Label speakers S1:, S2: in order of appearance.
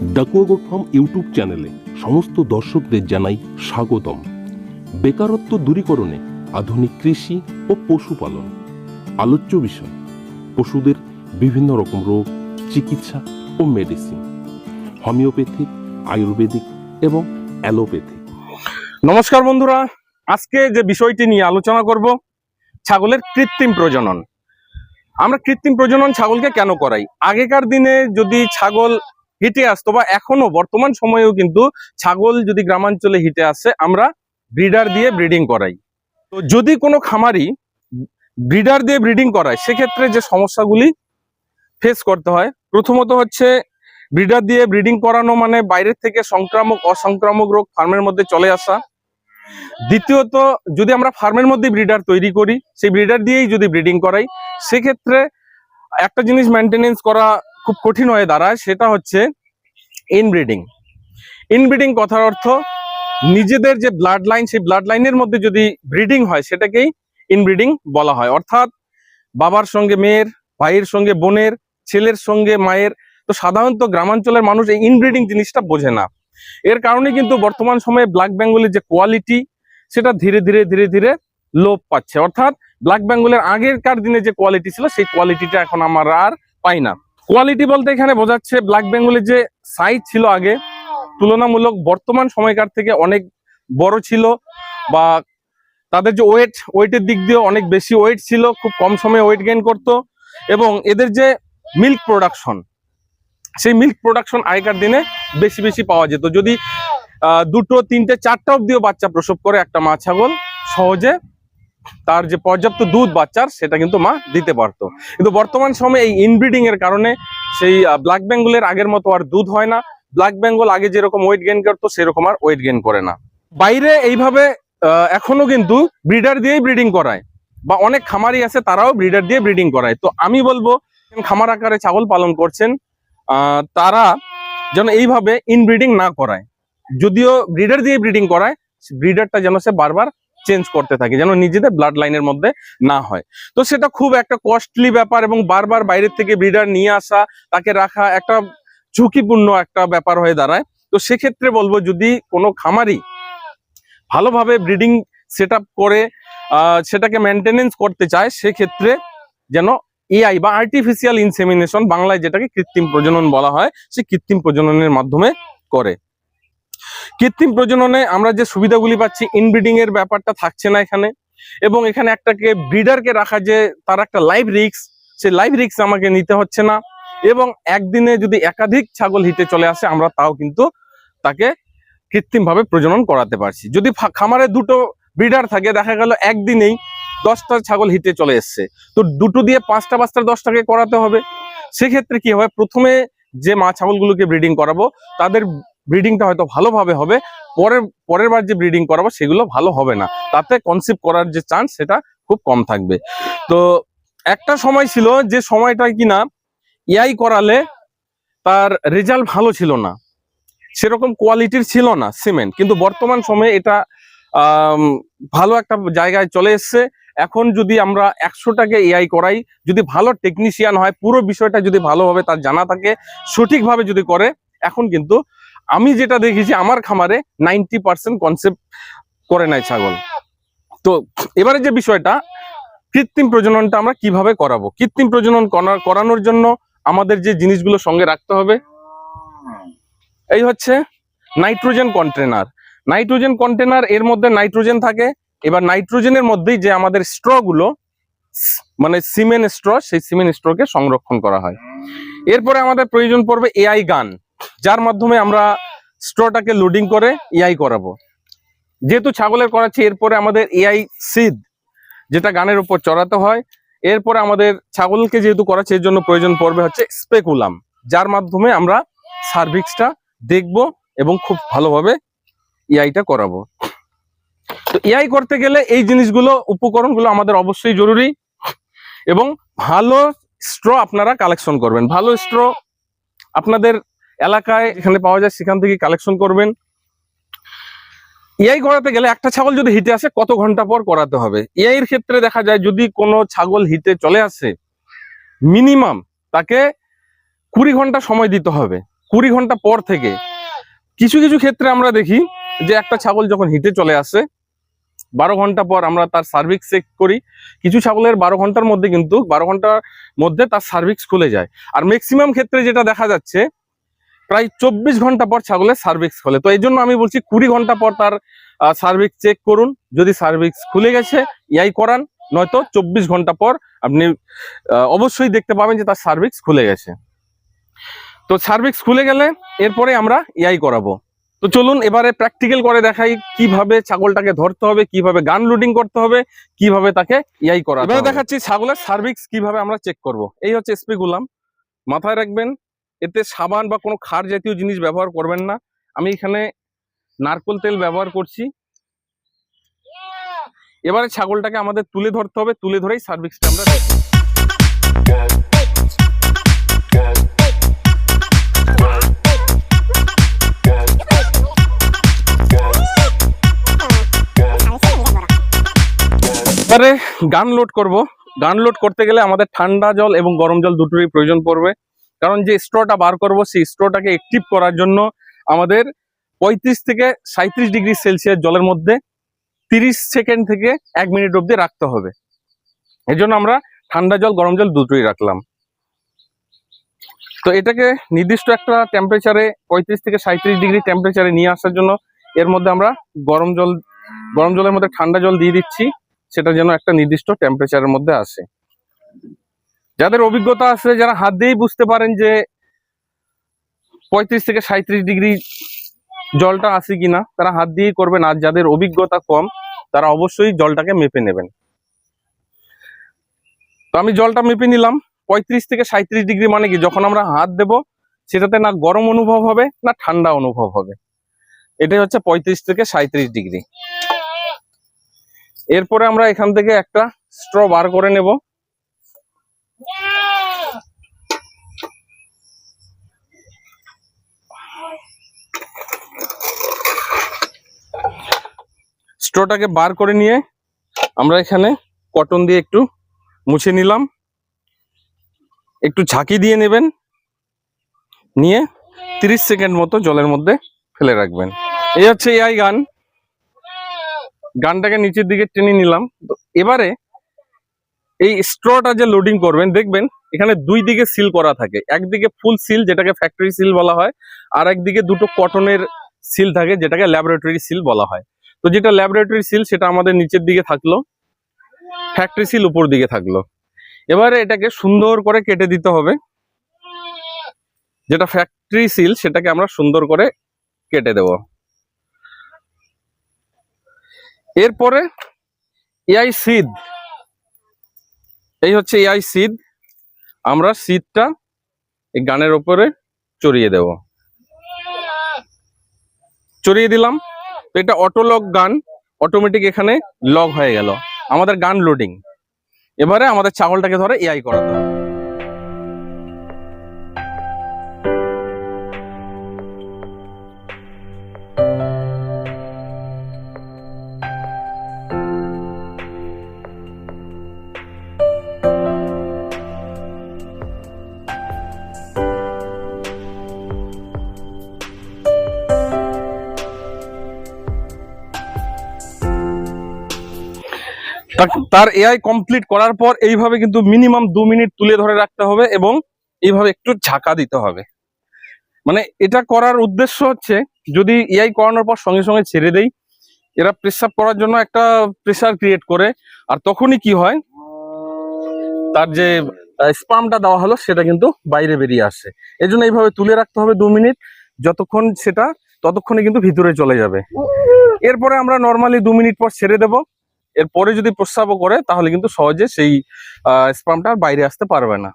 S1: Dakua farm YouTube চ্যানেলে সমস্ত দর্শকদের জানাই স্বাগতম। বেকারত্ব দূরীকরণে আধুনিক কৃষি ও পশুপালন। আলোচ্য বিষয়, পশুদের বিভিন্ন রকম রোগ, চিকিৎসা ও মেডিসিন হোমিওপ্যাথিক আয়ুর্বেদিক এবং অ্যালোপ্যাথিক
S2: নমস্কার বন্ধুরা, আজকে যে বিষয়টি নিয়ে আলোচনা করব, ছাগলের কৃত্রিম প্রজনন। আমরা কৃত্রিম প্রজনন ছাগলকে কেন করাই? আগেকার দিনে যদি ছাগল হিটে আসতো বা এখনও বর্তমান সময়েও কিন্তু ছাগল যদি গ্রামাঞ্চলে হিটে আসে, আমরা ব্রিডার দিয়ে ব্রিডিং করাই। তো যদি কোনো খামারি ব্রিডার দিয়ে ব্রিডিং করায়, সেক্ষেত্রে যে সমস্যাগুলি ফেস করতে হয়, প্রথমত হচ্ছে ব্রিডার দিয়ে ব্রিডিং করানো মানে বাইরের থেকে সংক্রামক, অসংক্রামক রোগ ফার্মের মধ্যে চলে আসা। দ্বিতীয়ত, যদি আমরা ফার্মের মধ্যে ব্রিডার তৈরি করি, সেই ব্রিডার দিয়েই যদি ব্রিডিং করাই, সেক্ষেত্রে একটা জিনিস মেনটেনেন্স করা খুব কঠিন হয়ে দাঁড়ায়, সেটা হচ্ছে ইনব্রিডিং ইনব্রিডিং কথার অর্থ নিজেদের যে ব্লাড লাইন সেই ব্লাড লাইনের মধ্যে যদি ব্রিডিং হয়, সেটাকেই ইনব্রিডিং বলা হয়। অর্থাৎ বাবার সঙ্গে মেয়ের, ভাইয়ের সঙ্গে বোনের, ছেলের সঙ্গে মায়ের, তো সাধারণত গ্রামাঞ্চলের মানুষ এই ইনব্রিডিং জিনিসটা বোঝে না। এর কারণে কিন্তু বর্তমান সময়ে ব্ল্যাক বেঙ্গলের যে কোয়ালিটি সেটা ধীরে ধীরে ধীরে ধীরে লোপ পাচ্ছে। অর্থাৎ ব্ল্যাক বেঙ্গলের আগেরকার দিনে যে কোয়ালিটি ছিল, সেই কোয়ালিটিটা এখন আমরা আর পাই না। কোয়ালিটি বলতে এখানে বোঝাচ্ছে ব্ল্যাক বেঙ্গলের যে সাইজ ছিল আগে, তুলনামূলক বর্তমান সময়কার থেকে অনেক বড় ছিল বা তাদের যে ওয়েট ওয়েটের দিক দিয়ে অনেক বেশি ওয়েট ছিল, খুব কম সময়ে ওয়েট গেইন করতো এবং এদের যে মিল্ক প্রোডাকশন সেই মিল্ক প্রোডাকশন আগেকার দিনে বেশি বেশি পাওয়া যেত। যদি দুটো, তিনটে, চারটা অব্দিও বাচ্চা প্রসব করে একটা মা ছাগল, সহজে তার যে পর্যাপ্ত দুধ বাচ্চার, সেটা কিন্তু মা দিতে পারতো। কিন্তু বর্তমান সময়ে এই ইনব্রিডিং এর কারণে সেই ব্ল্যাক বেঙ্গলের আগের মতো আর দুধ হয় না। ব্ল্যাক বেঙ্গল আগে যেরকম ওয়েট গেইন করতো, সেরকম আর ওয়েট গেইন করে না। বাইরে এইভাবে এখনও কিন্তু ব্রিডার দিয়েই ব্রিডিং করায়। বা অনেক খামারি আছে, তারাও ব্রিডার দিয়ে ব্রিডিং করায়। তো আমি বলব খামার আকারে ছাগল পালন করছেন তারা যেন এইভাবে ইনব্রিডিং না করায়। যদিও ব্রিডার দিয়ে ব্রিডিং করায় ব্রিডারটা যেন সে বারবার চেঞ্জ করতে থাকে, যেন নিজেদের ব্লাড লাইনের মধ্যে না হয়। তো সেটা খুব একটা কস্টলি ব্যাপার এবং বারবার বাইরের থেকে ব্রিডার নিয়ে আসা, তাকে রাখা একটা ঝুঁকিপূর্ণ একটা ব্যাপার হয়ে দাঁড়ায়। তো সেক্ষেত্রে বলব, যদি কোনো খামারি ভালোভাবে ব্রিডিং সেট করে সেটাকে মেনটেনেন্স করতে চায়, সেক্ষেত্রে যেন এআই বা আর্টিফিশিয়াল ইনসেমিনেশন বাংলায় যেটাকে কৃত্রিম প্রজনন বলা হয়, সে কৃত্রিম প্রজননের মাধ্যমে করে। কৃত্রিম প্রজননে আমরা যে সুবিধাগুলি পাচ্ছি ইনব্রিডিং এর ব্যাপারটা থাকছে না এখানে। এবং এখানে একটাকে ব্রিডারকে রাখা যে, তার একটা লাইভ রিক্স সেই লাইভ রিক্স আমাকে নিতে হচ্ছে না। এবং একদিনে যদি একাধিক ছাগল হিটে চলে আসে, আমরা তাও কিন্তু তাকে কৃত্রিম ভাবে প্রজনন করাতে পারছি। যদি খামারে দুটো ব্রিডার থাকে, দেখা গেল একদিনেই দশটা ছাগল হিটে চলে এসছে। তো দুটো দিয়ে পাঁচটা পাঁচটা দশটাকে করাতে হবে। সেক্ষেত্রে কি হবে? প্রথমে যে মা ছাগলগুলোকে ব্রিডিং করাবো, তাদের ব্রিডিংটা হয়তো ভালোভাবে হবে। পরের পরের বার যে ব্রিডিং করাবো সেগুলো ভালো হবে না। তাতে কনসিভ করার যে চান্স সেটা খুব কম থাকবে। তো একটা সময় ছিল যে সময়টা কিনা এআই করালে তার রেজাল্ট ভালো ছিল না। সেরকম কোয়ালিটির ছিল না সিমেন্ট কিন্তু বর্তমান সময়ে এটা ভালো একটা জায়গায় চলে এসছে। এখন যদি আমরা একশোটাকে এআই করাই, যদি ভালো টেকনিশিয়ান হয়, পুরো বিষয়টা যদি ভালোভাবে তার জানা থাকে, সঠিকভাবে যদি করে, এখন কিন্তু আমি যেটা দেখেছি, আমার খামারে নাইনটি পার্সেন্ট কনসেপ্ট করে নেয় ছাগল। তো এবারে যে বিষয়টা, কৃত্রিম প্রজননটা আমরা কীভাবে করাবো? কৃত্রিম প্রজনন করানোর জন্য আমাদের যে জিনিসগুলো সঙ্গে রাখতে হবে, এই হচ্ছে নাইট্রোজেন কন্টেনার। নাইট্রোজেন কন্টেনার, এর মধ্যে নাইট্রোজেন থাকে। এবার নাইট্রোজেনের মধ্যেই যে আমাদের স্ট্রগুলো মানে সিমেন্ট স্ট্র, সেই সিমেন্ট স্ট্রকে সংরক্ষণ করা হয়। এরপরে আমাদের প্রয়োজন পড়বে এআই গান। যার মাধ্যমে আমরা স্ট্রটাকে লোডিং করে এআই করাবো। যেহেতু ছাগলের করাচ্ছি, এরপরে আমাদের এআই সিদ যেটা গানের উপর চড়াতে হয়, এরপরে আমাদের ছাগলকে যেহেতু করাচ্ছে, এর জন্য প্রয়োজন পড়বে হচ্ছে স্পেকুলাম যার মাধ্যমে আমরা সার্ভিক্সটা দেখব এবং খুব ভালোভাবে এআইটা করাবো। তো এআই করতে গেলে এই জিনিসগুলো, উপকরণগুলো আমাদের অবশ্যই জরুরি এবং ভালো স্ট্র আপনারা কালেকশন করবেন। ভালো স্ট্র আপনাদের এলাকায় এখানে পাওয়া যায়, সেখান থেকে কালেকশন করবেন। এআই করাতে গেলে একটা ছাগল যদি হিটে আসে, কত ঘণ্টা পর করাতে হবে? এর ক্ষেত্রে দেখা যায়, যদি কোনো ছাগল হিটে চলে আসে মিনিমাম তাকে কুড়ি ঘণ্টা সময় দিতে হবে। কুড়ি ঘণ্টা পর থেকে। কিছু কিছু ক্ষেত্রে আমরা দেখি যে একটা ছাগল যখন হিটে চলে আসে, বারো ঘণ্টা পর আমরা তার সার্ভিক্স চেক করি। কিছু ছাগলের বারো ঘণ্টার মধ্যে কিন্তু, বারো ঘণ্টার মধ্যে তার সার্ভিক্স খুলে যায়। আর ম্যাক্সিমাম ক্ষেত্রে যেটা দেখা যাচ্ছে প্রায় চব্বিশ ঘণ্টা পর ছাগলের সার্ভিক্স খোলে। তো এই জন্য আমি বলছি কুড়ি ঘণ্টা পর তার সার্ভিক্স চেক করুন। যদি সার্ভিক্স খুলে গেছে ইয়াই করান নয়তো চব্বিশ ঘণ্টা পর আপনি অবশ্যই দেখতে পাবেন যে তার সার্ভিক্স খুলে গেছে। তো সার্ভিক্স খুলে গেলে এরপরে আমরা ইয়াই করাবো। তো চলুন এবারে প্র্যাকটিক্যাল করে দেখাই কীভাবে ছাগলটাকে ধরতে হবে কীভাবে গান লোডিং করতে হবে কীভাবে তাকে ইয়াই করা এবারে দেখাচ্ছি ছাগলের সার্ভিক্স কীভাবে আমরা চেক করব। এই হচ্ছে এসপি গুলাম। মাথায় রাখবেন এতে সাবান বা কোনো খার জাতীয় জিনিস ব্যবহার করবেন না। আমি এখানে নারকোল তেল ব্যবহার করছি। এবারে ছাগলটাকে আমাদের তুলে ধরতে হবে। তুলে ধরেই সার্ভিক্সটা আমরা এবারে গান লোড করব। গান লোড করতে গেলে আমাদের ঠান্ডা জল এবং গরম জল দুটোরই প্রয়োজন পড়বে। কারণ যে স্ট্রটা বার করব, সেই স্ট্রটাকে অ্যাক্টিভ করার জন্য আমাদের পঁয়ত্রিশ থেকে সাঁত্রিশ ডিগ্রি সেলসিয়াস জলের মধ্যে তিরিশ সেকেন্ড থেকে এক মিনিট অবধি রাখতে হবে। এর জন্য আমরা ঠান্ডা জল, গরম জল দুটোই রাখলাম। তো এটাকে নির্দিষ্ট একটা টেম্পারেচারে পঁয়ত্রিশ থেকে সাঁত্রিশ ডিগ্রি টেম্পারেচারে নিয়ে আসার জন্য এর মধ্যে আমরা গরম জল, গরম জলের মধ্যে ঠান্ডা জল দিয়ে দিচ্ছি। সেটা যেন একটা নির্দিষ্ট টেম্পারেচারের মধ্যে আসে। যাদের অভিজ্ঞতা আছে, যারা হাত দিয়েই বুঝতে পারেন যে পঁয়ত্রিশ থেকে সাঁত্রিশ ডিগ্রি জলটা আসে কিনা, তারা হাত দিয়েই করবেন। আর যাদের অভিজ্ঞতা কম, তারা অবশ্যই জলটাকে মেপে নেবেন। তো আমি জলটা মেপে নিলাম। পঁয়ত্রিশ থেকে সাঁত্রিশ ডিগ্রি মানে কি? যখন আমরা হাত দেব, সেটাতে না গরম অনুভব হবে, না ঠান্ডা অনুভব হবে। এটাই হচ্ছে পঁয়ত্রিশ থেকে সাঁত্রিশ ডিগ্রি। এরপরে আমরা এখান থেকে একটা স্ট্র বার করে নেব। স্ট্রটাকে বার করে নিয়ে আমরা এখানে কটন দিয়ে একটু মুছে নিলাম। একটু ঝাঁকি দিয়ে নেবেন। নিয়ে তিরিশ সেকেন্ড মতো জলের মধ্যে ফেলে রাখবেন। এই হচ্ছে এআই গান। গানটাকে নিচের দিকে টেনে নিলাম। তো এবারে এই স্ট্রটা যে লোডিং করবেন, দেখবেন এখানে দুই দিকে সিল করা থাকে। একদিকে ফুল সিল যেটাকে ফ্যাক্টরি সিল বলা হয়, আর একদিকে দুটো কটনের সিল থাকে, যেটাকে ল্যাবরেটরি সিল বলা হয়। তো যেটা ল্যাবরেটরি সিল সেটা আমাদের নিচের দিকে থাকল। ফ্যাক্টরি সিল উপর দিকে থাকল। এবারে এটাকে সুন্দর করে কেটে দিতে হবে। যেটা ফ্যাক্টরি সিল সেটাকে আমরা সুন্দর করে কেটে দেব। এরপরে এআই সিদ এই হচ্ছে এআই সিদ আমরা সিদটা এই গানের ওপরে চড়িয়ে দেব। চড়িয়ে দিলাম। তো এটা অটো লক গান অটোমেটিক এখানে লক হয়ে গেল। আমাদের গান লোডিং এবারে আমাদের ছাগলটাকে ধরে এআই করাতে তার- এআই কমপ্লিট করার পর এইভাবে কিন্তু মিনিমাম দু মিনিট তুলে ধরে রাখতে হবে এবং এইভাবে একটু ঝাঁকা দিতে হবে। মানে এটা করার উদ্দেশ্য হচ্ছে যদি এআই করানোর পর সঙ্গে সঙ্গে ছেড়ে দেই এরা প্রেসাব করার জন্য একটা প্রেসার ক্রিয়েট করে আর তখনই কি হয় তার যে স্পামটা দেওয়া হলো সেটা কিন্তু বাইরে বেরিয়ে আসে। এই জন্য এইভাবে তুলে রাখতে হবে দু মিনিট যতক্ষণ সেটা ততক্ষণে কিন্তু ভিতরে চলে যাবে। এরপরে আমরা নর্মালি দু মিনিট পর ছেড়ে দেব। এরপরে যদি প্রস্রাবও করে তাহলে কিন্তু সহজে সেই স্পামটা বাইরে আসতে পারবে না।